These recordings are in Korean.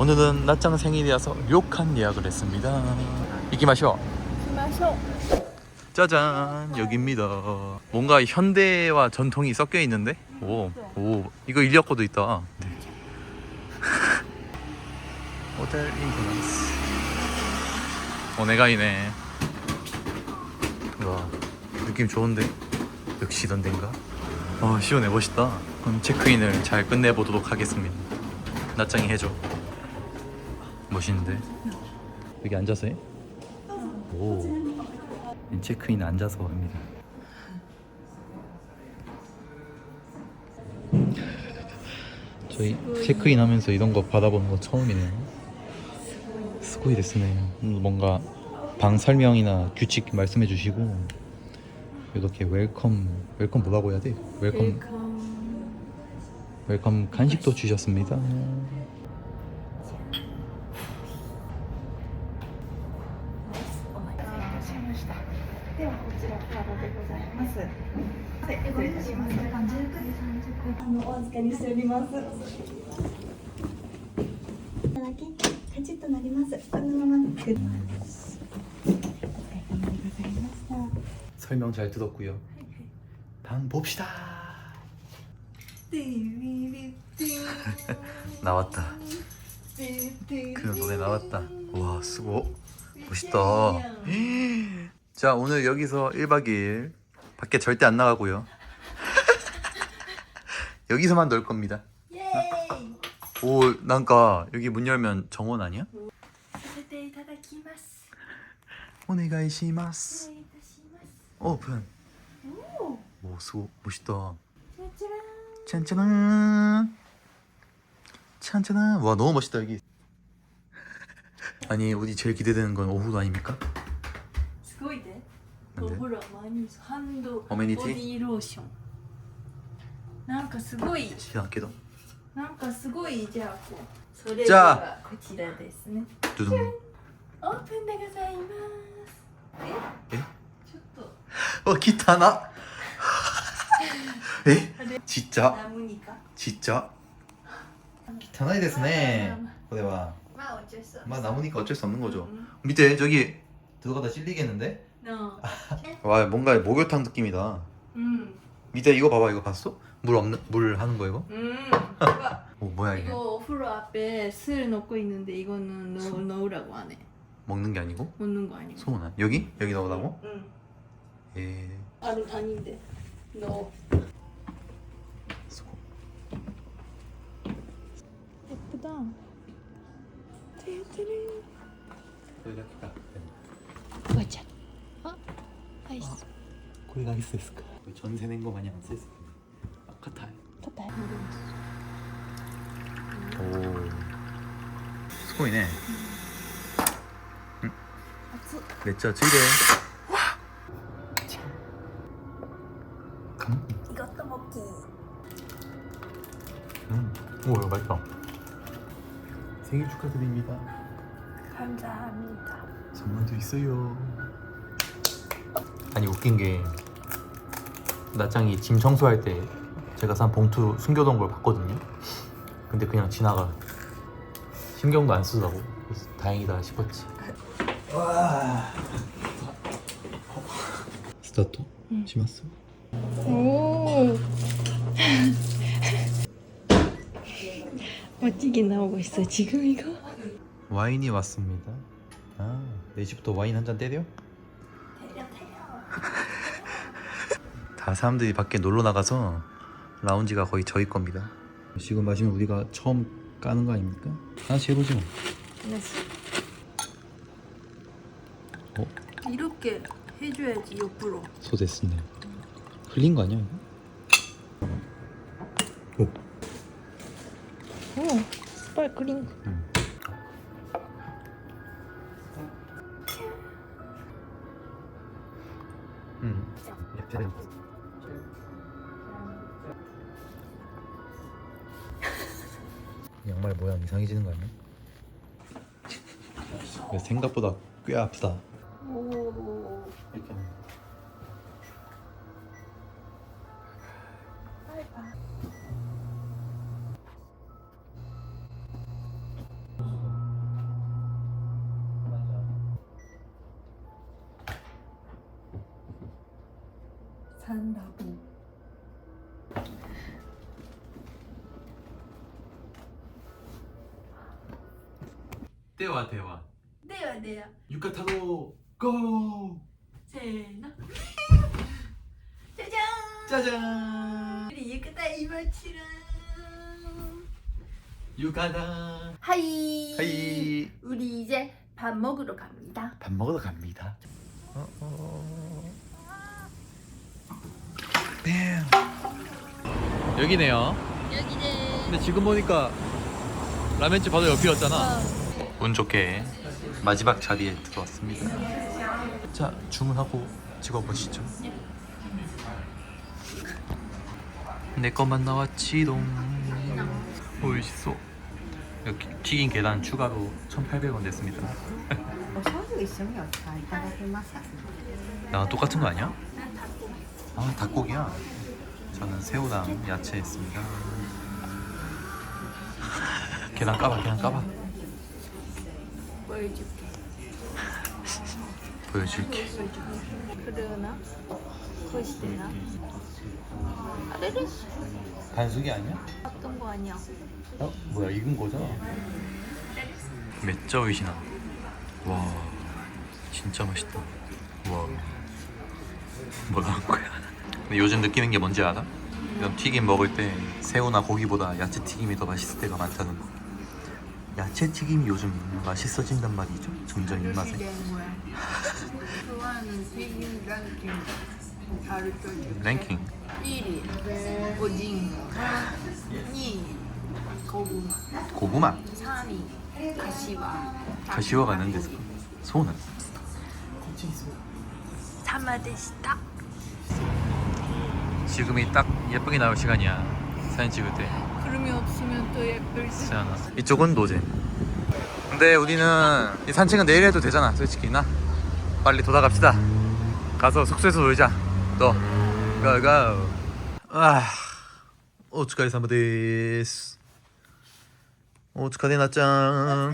오늘은 낮장 생일이라서 료칸 예약을 했습니다. 이기 마셔. 마셔. 짜잔 여기입니다. 뭔가 현대와 전통이 섞여 있는데. 오, 오 이거 인력거도 있다. 네. 호텔 인터넷. 오네가이네. 와 느낌 좋은데 역시 이런 데인가? 어 시원해 멋있다. 그럼 체크인을 잘 끝내보도록 하겠습니다. 낮장이 해줘. 멋있는데? 여기 앉아서 해? 오. 체크인 앉아서 합니다. 저희 체크인 하면서 이런 거 받아보는 거 처음이네요. 스고이 됐으네. 뭔가 방 설명이나 규칙 말씀해 주시고 이렇게 웰컴 웰컴 뭐라고 해야 돼? 웰컴 웰컴 간식도 주셨습니다. ます。いただきカチッとなります。このままく。お疲れ様でございました。 설명 잘 들었고요. 방 봅시다. 나왔다. 그 노래 나왔다. 와 수고 멋있다. 자 오늘 여기서 1박 2일 밖에 절대 안 나가고요. 여기서만 놀 겁니다. 오, 난가 여기 문 열면 정원 아니야? させていただきます。 오네가이시마스. 失礼いたします。 오픈. おお、 오, 수고 멋있다. じゃじゃらん。 짠짜란. 짠짜란. 와 너무 멋있다 여기. 아니 우리 제일 기대되는 건 오후 아닙니까? すごいね。なんでほら毎日ハンドアメニティボディーローションなんかすごい 知らんけど なんかすごいじゃあこうそれでじゃあはこちらですね 두둥 オープンでございますええちょっと 어 기타나? 에? あれ 진짜? ナムニか 진짜? 기타나이 됐네 그래봐 まあお茶しそう 마 나무니까 어쩔 수 없는 거죠 うん 밑에 저기 들어가다 찔리겠는데? の 와 뭔가 목욕탕 느낌이다 うん、 밑에 이거 봐봐 이거 봤어? 물 없는 물 하는 거 이거? 음. 그러니까 오 뭐야 이게? 이거 오프로 앞에 술 넣고 있는데 이거는 넣, 술? 넣으라고 안 해. 먹는 게 아니고? 먹는 거 아니고. 소문아 여기 여기 넣으라고? 응. 예. 아니 아닌데 넣어. 소. 예쁘다. 띠리띠리. 연락했다. 와자. 어? 아이스. 고리가 있을 수 있을까? 전세 낸 거 많이 안 쓰세요? 아, 같아요 좋다. 오 몇자 즐겨 와 감? 이것도 먹기. 음. 오 이거 맛있다 생일 축하드립니다 감사합니다. 선물도 있어요 아니 웃긴 게 나짱이 짐 청소할 때 제가 산 봉투 숨겨둔 걸 봤거든요. 근데 그냥 지나가. 신경도 안 쓰더라고. 그래서 다행이다 싶었지. 와. 스타트 오. 멋지게 나오고 있어 지금 이거. 와인이 왔습니다. 아 4시부터 와인 한 잔 때려? 다 사람들이 밖에 놀러 나가서 라운지가 거의 저희 겁니다. 지금 마시면 우리가 처음 까는 거 아닙니까? 하나씩 해보지 뭐. 어? 이렇게 해줘야지 옆으로. 소 됐습니다. 흘린 거 아니야? 오. 오, 스파클링. 응. 응. 양말 모양 이상해지는 거 아니야? 생각보다 꽤 아프다. 오. 이렇게. 대화 대화. ではでは 유카타로 고! 세나 짜잔! 짜잔! 우리 이끄다 이마치랑 유카다. 하이. 하이! 우리 이제 밥 먹으러 갑니다. 밥 먹으러 갑니다. 어, 어, 어. 어. 여기네요. 여기는 근데 지금 보니까 라면집 바로 옆이었잖아. 어, 운 좋게 마지막 자리에 들어왔습니다. 자 주문하고 찍어보시죠. 내 것만 나왔지롱. 맛있어. 이렇게 튀긴 계란 추가로 1,800원 됐습니다. 나 아, 똑같은 거 아니야? 아 닭고기야. 저는 새우랑 야채 했습니다. 계란 까봐, 계란 까봐. 보여줄게. 보여줄게 그러나? 거시되나? 아래를 반숙이 아니야? 어떤 거 아니야? 어? 뭐야 익은 거잖아 몇자 오이시나 와 진짜 맛있다 와 뭐라 한 거야 근데 요즘 느끼는 게 뭔지 알아? 이런 튀김 먹을 때 새우나 고기보다 야채 튀김이 더 맛있을 때가 많다는 거 야채 튀김이 요즘 맛있어진단 말이죠 점점 입맛에 좋아하는 튀김 랑킹 가르쳐 줄게 랭킹 1위 오징어 2위 고구마 고구마 3위 가시와 가시화가 있는 데서 소는 様でした. 지금이 딱 예쁘게 나올 시간이야 사진 찍을 때 구름이 없으면 또 예쁠 수. 않아. 이쪽은 노제. 근데 우리는 이 산책은 내일 해도 되잖아, 솔직히 나. 빨리 돌아갑시다. 가서 숙소에서 놀자. 또. 고, 고. 아, 오츠카레 사마 데스. 오츠카레 나짱.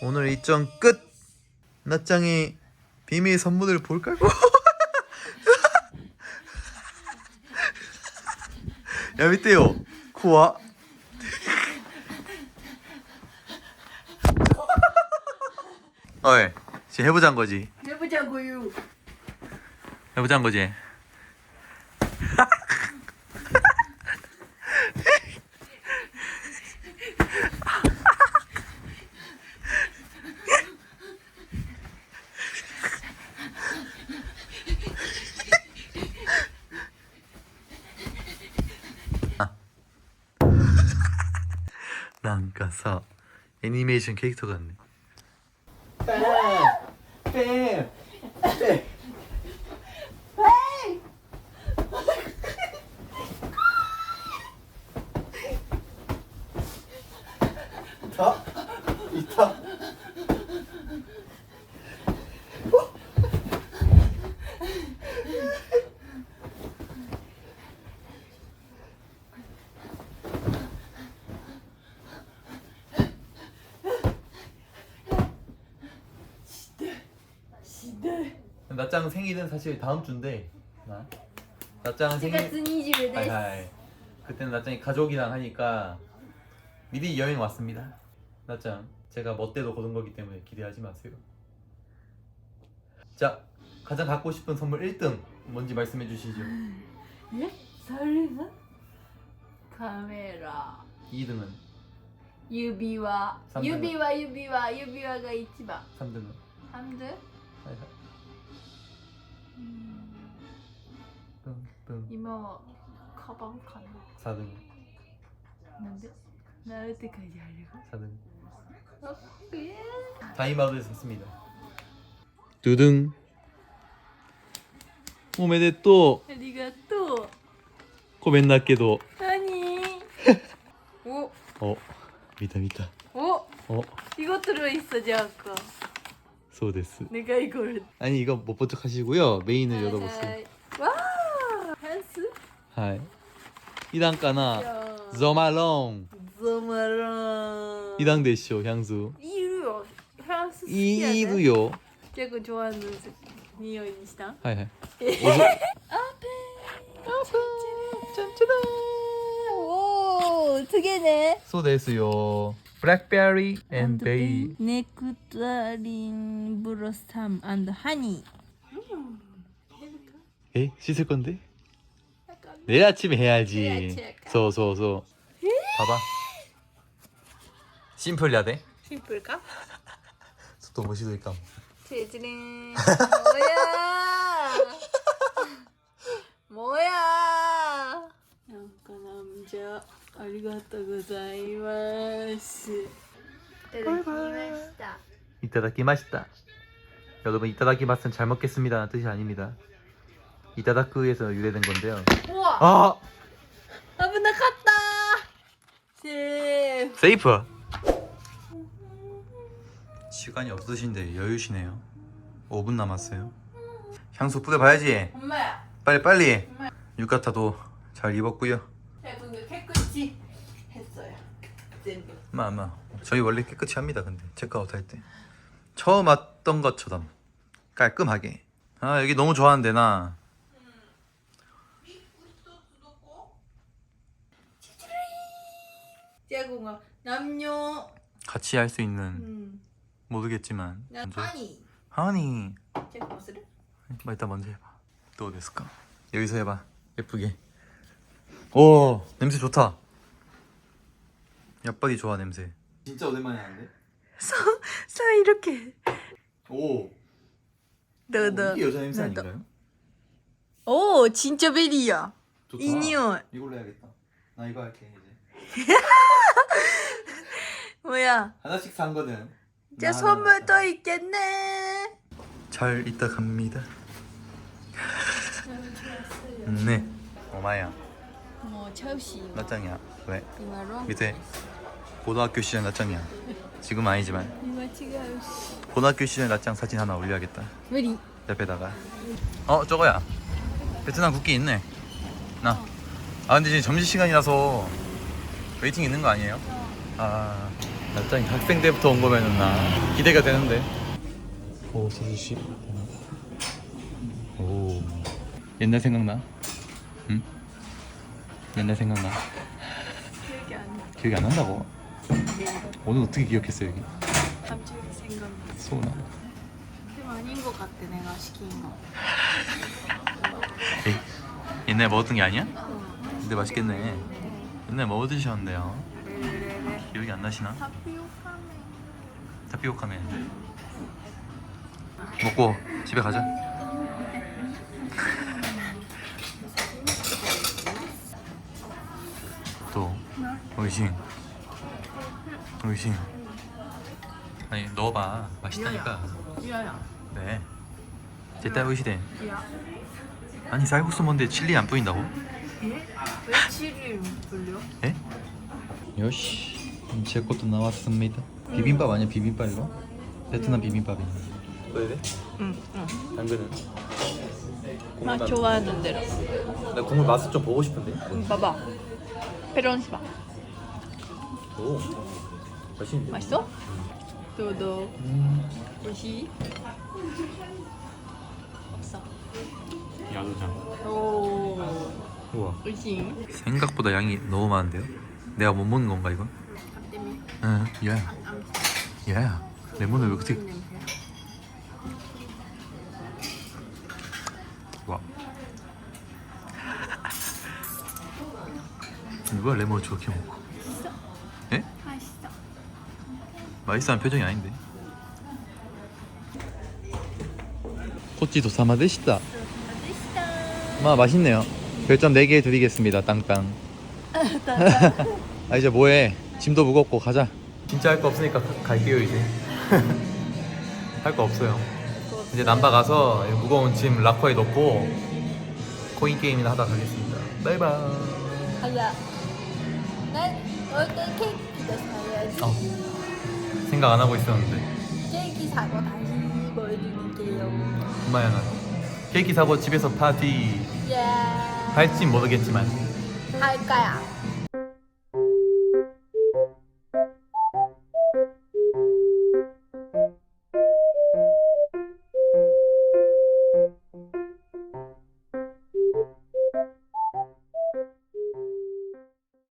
오늘 일정 끝. 나짱이 비밀 선물을 볼까? 야, 밑에요. 코아. 어이, 지금 해보자는 거지. 해보자고요 해보자는 거지. 아. 가사 애니메이션 캐릭터 같네. 뱀! 뱀! 낮장 생일은 사실 다음 주인데 나 낮장 생일 4月20日 하이 です。 하이 그때는 낮장이 가족이랑 하니까 미리 여행 왔습니다 낮장 제가 멋대로 고른 거기 때문에 기대하지 마세요 자 가장 갖고 싶은 선물 1등 뭔지 말씀해 주시죠 えそれがカメラ 2등은 指輪三番指輪指輪指輪が一番 3등은 ハンド 하이 하이 음. 음. 뿜뿜 이마 가방 가는 거. 4등. 뭔데? 나 어디까지 하려고? 4등. 오케이 어? 예. 다이마우를 샀습니다. 두둥. 오메데 또. 네가 또. 고맨났게도. 아니. 오. 어, 믿다 믿다. 오. 어. 이거 들어있어 제 아까 そうです 내가 이걸 아니 이거 못 본 척 하시고요 메인을 열어보세요 네, 와 한스 하이 이단가나 야 zomalong zoma랑 이당 대쇼 향수 이루요 향수 好きやね 이루요 제가 좋아하는匂いにした 하이 하이 え 오소 あペ 짠짜란. 오, 두 개네. 소 데스요. 블랙베리 앤 베이. 네크타린 브로스탐 앤 하니. 에? 씻을 건데? 내일 아침에 해야지. 소, 소, 소. 봐봐. 심플 야돼? 심플까? 또 무시될까? 제지린. 뭐야? 뭐야? 약간 남자 아리가또 고자이마스. 이따다키 맛있다. 여러분 이따다키 맛은 잘 먹겠습니다 뜻이 아닙니다. 이따다크에서 유래된 건데요. 우와, 아 아브나갔다. 세. 세이프. 시간이 없으신데 여유시네요. 5분 남았어요. 향수 뿌려봐야지. 엄마야. 빨리 빨리. 유카타도 잘 입었고요. 자, 근데. 전부. 마마 저희 원래 깨끗이 합니다. 근데 체크아웃 할 때 처음 왔던 것처럼 깔끔하게. 아 여기 너무 좋아하는데 나. 제공아 남녀. 같이 할 수 있는 음. 모르겠지만 먼저 하니. 하니 제공する? 뭐 이따 먼저 해봐 또 됐을까 여기서 해봐 예쁘게 오 냄새 좋다 약바디 좋아 냄새 진짜 오랜만에 하는데 자 이렇게. 오 너 너. 이게 여자 냄새. 아닌가요? 오 진짜 베리야. 좋다 이匂い. 이걸로 해야겠다 나 이거 할게 이제 뭐야? 하나씩 산 거는 제나 선물도 하나 있겠네. 잘 있다 갑니다 네 오마야 뭐 첼시. 나짱이야 왜? 밑에 고등학교 시절 나짱이야 지금 아니지만. 고등학교 시절 나짱 사진 하나 올려야겠다 베리. 옆에다가 어 저거야 베트남 국기 있네 나 아 근데 지금 점심 시간이라서 웨이팅 있는 거 아니에요? 아 나짱이 학생 때부터 온 거면은 나 기대가 되는데 오 서주시 오 옛날 생각나? 응? 옛날 생각나? 기억이 안 나. 기억이 안 난다고? 오늘 어떻게 기억했어 여기? 갑자기 생각나. 소나 좀 아닌 것 같아 내가 시킨 거. 에이, 옛날 먹었던 게 아니야? 근데 맛있겠네. 옛날 뭐 드셨는데요? 기억이 안 나시나? 타피오카네. 타피오카면 먹고 집에 가자. 의심, 의심. 아니 넣어봐 맛있다니까. 네. 제딸 의시대. 야. 아니 쌀국수 뭔데 칠리 안 뿌린다고? 왜 치리를 불려? 에? 요시 제 것도 나왔습니다 비빔밥 아니야 비빔밥 이거? 베트남 비빔밥이야 그래? 응. 응. 당근은? 나 좋아하는 대로. 나 국물 맛을 좀 보고 싶은데 응, 봐봐. 페론시바. 오 맛있는데? 맛있어? 음. 맛이 없어. 야도장 오. 우와 의심. 생각보다 양이 너무 많은데요? 내가 못 먹는 건가 이거? 때문에 응 야야 야야 레몬을 왜 그렇게 와 누가 레몬을 저렇게 먹고 맛있어하는 표정이 아닌데. 코치도 사마데시다. 마 맛있네요. 별점 4개 드리겠습니다 땅땅. 아 이제 뭐해? 짐도 무겁고 가자. 진짜 할 거 없으니까 가- 갈게요 이제. 할 거 없어요. 이제 남바 가서 이 무거운 짐 락커에 넣고 코인 게임이나 하다 가겠습니다. 바이바이. 아야. 난 오늘 케이크도 사야지. 어, 생각 안 하고 있었는데 케이크 사고 다시 보여드릴게요. 엄마야 나 케이크 사고 집에서 파티 야. 할진 모르겠지만 할 거야.